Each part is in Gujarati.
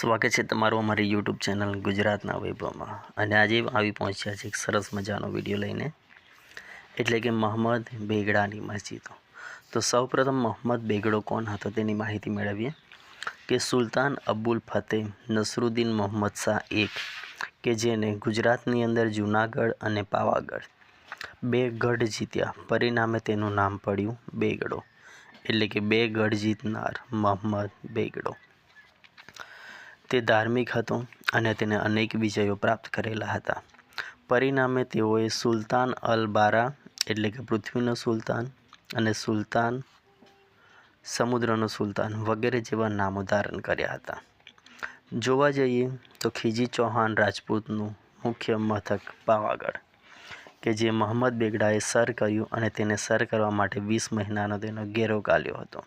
સ્વાગત છે તમારું અમારી યુટ્યુબ ચેનલ ગુજરાતના વૈભવમાં. અને આજે આવી પહોંચ્યા છે એક સરસ મજાનો વીડિયો લઈને. એટલે કે મોહમ્મદ બેગડાની મસ્જિદો. તો સૌપ્રથમ મોહમ્મદ બેગડો કોણ હતો તેની માહિતી મેળવીએ. કે સુલતાન અબ્બુલ ફતેહ નસરુદ્દીન મોહમ્મદ શાહ એક, કે જેને ગુજરાતની અંદર જૂનાગઢ અને પાવાગઢ બે ગઢ જીત્યા. પરિણામે તેનું નામ પડ્યું બેગડો. એટલે કે બે ગઢ જીતનાર મોહમ્મદ બેગડો. તે ધાર્મિક હતો અને તેને અનેક વિજયો પ્રાપ્ત કરેલા હતા. પરિણામે તેઓએ સુલતાન અલ બારા એટલે કે પૃથ્વીનો સુલતાન અને સુલતાન સમુદ્રનો સુલતાન વગેરે જેવા નામો ધારણ કર્યા હતા. જોવા જઈએ તો ખીજી ચૌહાણ રાજપૂતનું મુખ્ય મથક પાવાગઢ, કે જે મોહમ્મદ બેગડાએ સર કર્યું અને તેને સર કરવા માટે વીસ મહિનાનો તેનો ઘેરો કાઢ્યો હતો.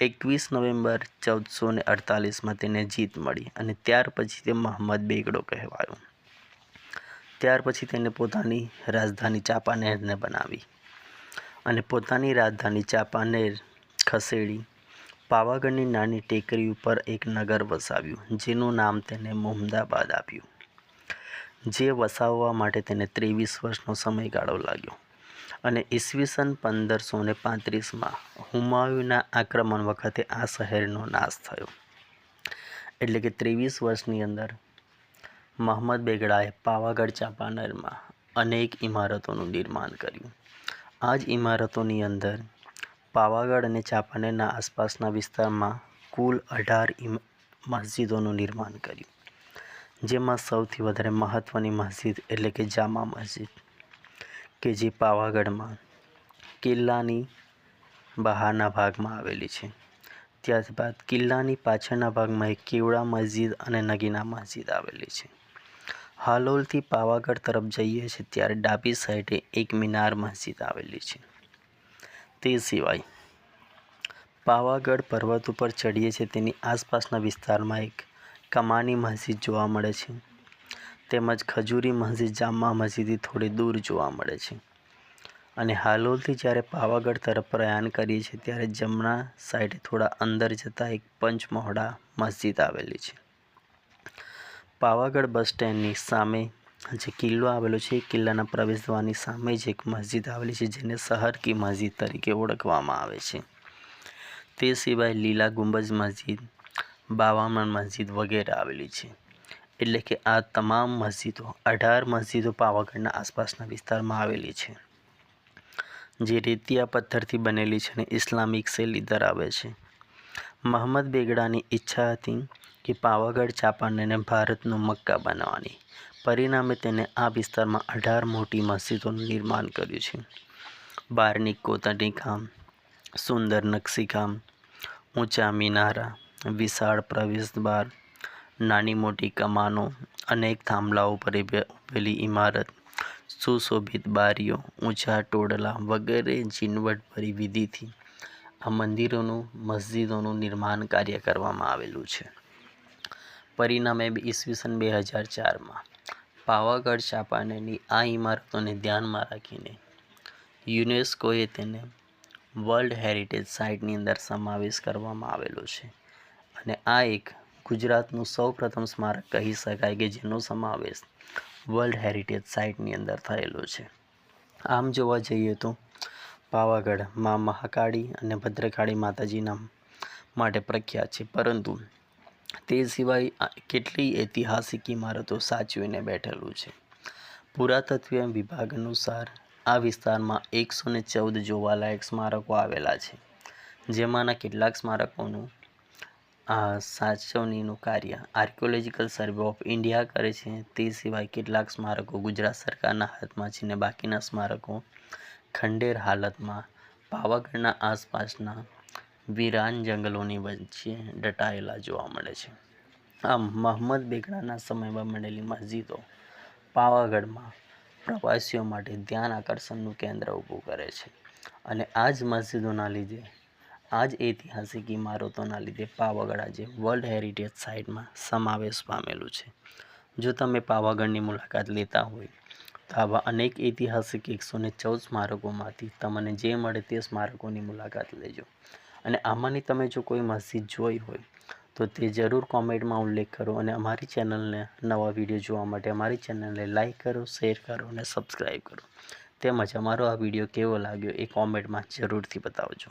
એકવીસ નવેમ્બર ચૌદસો ને અડતાલીસમાં તેને જીત મળી અને ત્યાર પછી તે મોહમ્મદ બેગડો કહેવાયો. ત્યાર પછી તેને પોતાની રાજધાની ચાંપાનેરને બનાવી અને પોતાની રાજધાની ચાંપાનેર ખસેડી પાવાગઢની નાની ટેકરી ઉપર એક નગર વસાવ્યું, જેનું નામ તેને મોહમ્મદાબાદ આપ્યું, જે વસાવવા માટે તેને ત્રેવીસ વર્ષનો સમયગાળો લાગ્યો. અને ઈસવીસન પંદરસો ને પાંત્રીસમાં હુમાયુના આક્રમણ વખતે આ શહેરનો નાશ થયો. એટલે કે ત્રેવીસ વર્ષની અંદર મહંમદ બેગડાએ પાવાગઢ ચાંપાનેરમાં અનેક ઇમારતોનું નિર્માણ કર્યું. આ જ ઇમારતોની અંદર પાવાગઢ અને ચાંપાનેરના આસપાસના વિસ્તારમાં કુલ અઢાર મસ્જિદોનું નિર્માણ કર્યું, જેમાં સૌથી વધારે મહત્ત્વની મસ્જિદ એટલે કે જામા મસ્જિદ કે જે પાવાગઢમાં કિલ્લાની બહારના ભાગમાં આવેલી છે. ત્યારબાદ કિલ્લાની પાછળના ભાગમાં એક કેવડા મસ્જિદ અને નગીના મસ્જિદ આવેલી છે. હાલોલથી પાવાગઢ તરફ જઈએ છીએ ત્યારે ડાબી સાઈડે એક મિનાર મસ્જિદ આવેલી છે. તે સિવાય પાવાગઢ પર્વત ઉપર ચડીએ છીએ તેની આસપાસના વિસ્તારમાં એક કમાની મસ્જિદ જોવા મળે છે. તેમજ ખજૂરી મસ્જિદ જામા મસ્જિદથી થોડી દૂર જોવા મળે છે. અને હાલોલથી જ્યારે પાવાગઢ તરફ પ્રયાણ કરીએ છીએ, ત્યારે જમણા સાઈડે થોડા અંદર જતાં એક પંચમહોડા મસ્જિદ આવેલી છે. પાવાગઢ બસ સ્ટેન્ડની સામે જે કિલ્લો આવેલો છે, એ કિલ્લાના પ્રવેશદ્વારની સામે જ એક મસ્જિદ આવેલી છે, જેને શહર કી મસ્જિદ તરીકે ઓળખવામાં આવે છે. તે સિવાય લીલા ગુંબજ મસ્જિદ, બાવામણ મસ્જિદ વગેરે આવેલી છે. એટલે કે આ તમામ મસ્જિદો, અઢાર મસ્જિદો પાવાગઢના આસપાસના વિસ્તારમાં આવેલી છે, જે રેતિયા પથ્થરથી બનેલી છે અને ઇસ્લામિક શૈલી ધરાવે છે. મહંમદ બેગડાની ઈચ્છા હતી કે પાવાગઢ ચાંપાનેરને ભારતનું મક્કા બનાવવાની. પરિણામે તેને આ વિસ્તારમાં અઢાર મોટી મસ્જિદોનું નિર્માણ કર્યું છે. બારની કોતરણી કામ સુંદર નકશીકામ ઊંચા મિનારા, વિશાળ પ્રવેશદ્વાર નાની મોટી કમાનો અનેક થાંભલાઓ પર ઉભેલી ઇમારત સુશોભિત બારીઓ, ઊંચા ટોડલા વગેરે ઝીણવટભરી વિધિથી આ મંદિરોનું, મસ્જિદોનું નિર્માણ કાર્ય કરવામાં આવેલું છે. પરિણામે ઈસવીસન બે હજાર ચારમાં પાવાગઢ ચાંપાનેરની આ ઇમારતોને ધ્યાનમાં રાખીને યુનેસ્કોએ તેને વર્લ્ડ હેરિટેજ સાઇટની અંદર સમાવેશ કરવામાં આવેલો છે અને આ એક ગુજરાતનું સૌપ્રથમ સ્મારક કહી શકાય કે જેનો સમાવેશ વર્લ્ડ હેરિટેજ સાઇટની અંદર થયેલો છે. આમ જોવા જઈએ તો પાવાગઢ, મા મહાકાળી અને ભદ્રકાળી માતાજીના માટે પ્રખ્યાત છે. પરંતુ તે સિવાય કેટલી ઐતિહાસિક ઇમારતો સાચવીને બેઠેલું છે? પુરાતત્વીય વિભાગ અનુસાર આ વિસ્તારમાં એકસો ને ચૌદ જોવાલાયક સ્મારકો આવેલા છે, જેમાંના કેટલાક સ્મારકોનું સાચવણીનું કાર્ય આર્કિયોલોજીકલ સર્વે ઓફ ઇન્ડિયા કરે છે. તે સિવાય કેટલાક સ્મારકો ગુજરાત સરકારના હાથમાં છે ને બાકીના સ્મારકો ખંડેર હાલતમાં, પાવાગઢના આસપાસના વિરાન જંગલોની વચ્ચે દટાયેલા જોવા મળે છે. આમ મોહમ્મદ બેગડાના સમયમાં મળેલી મસ્જિદો પાવાગઢમાં પ્રવાસીઓ માટે ધ્યાન આકર્ષણનું કેન્દ્ર ઊભું કરે છે. અને આ જ મસ્જિદોના લીધે આ જ ઐતિહાસિક ઇમારતોના લીધે પાવાગઢ આજે વર્લ્ડ હેરિટેજ સાઇટમાં સમાવેશ પામેલું છે. જો તમે પાવાગઢની મુલાકાત લેતા હોય, તો આવા અનેક ઐતિહાસિક એકસો ને ચૌદ સ્મારકોમાંથી તમને જે મળે તે સ્મારકોની મુલાકાત લેજો. અને આમાંની તમે જો કોઈ મસ્જિદ જોઈ હોય, તો તે જરૂર કોમેન્ટમાં ઉલ્લેખ કરો અને અમારી ચેનલને નવા વીડિયો જોવા માટે અમારી ચેનલને લાઈક કરો, શેર કરો અને સબસ્ક્રાઈબ કરો. તેમજ અમારો આ વીડિયો કેવો લાગ્યો એ કોમેન્ટમાં જરૂરથી બતાવજો.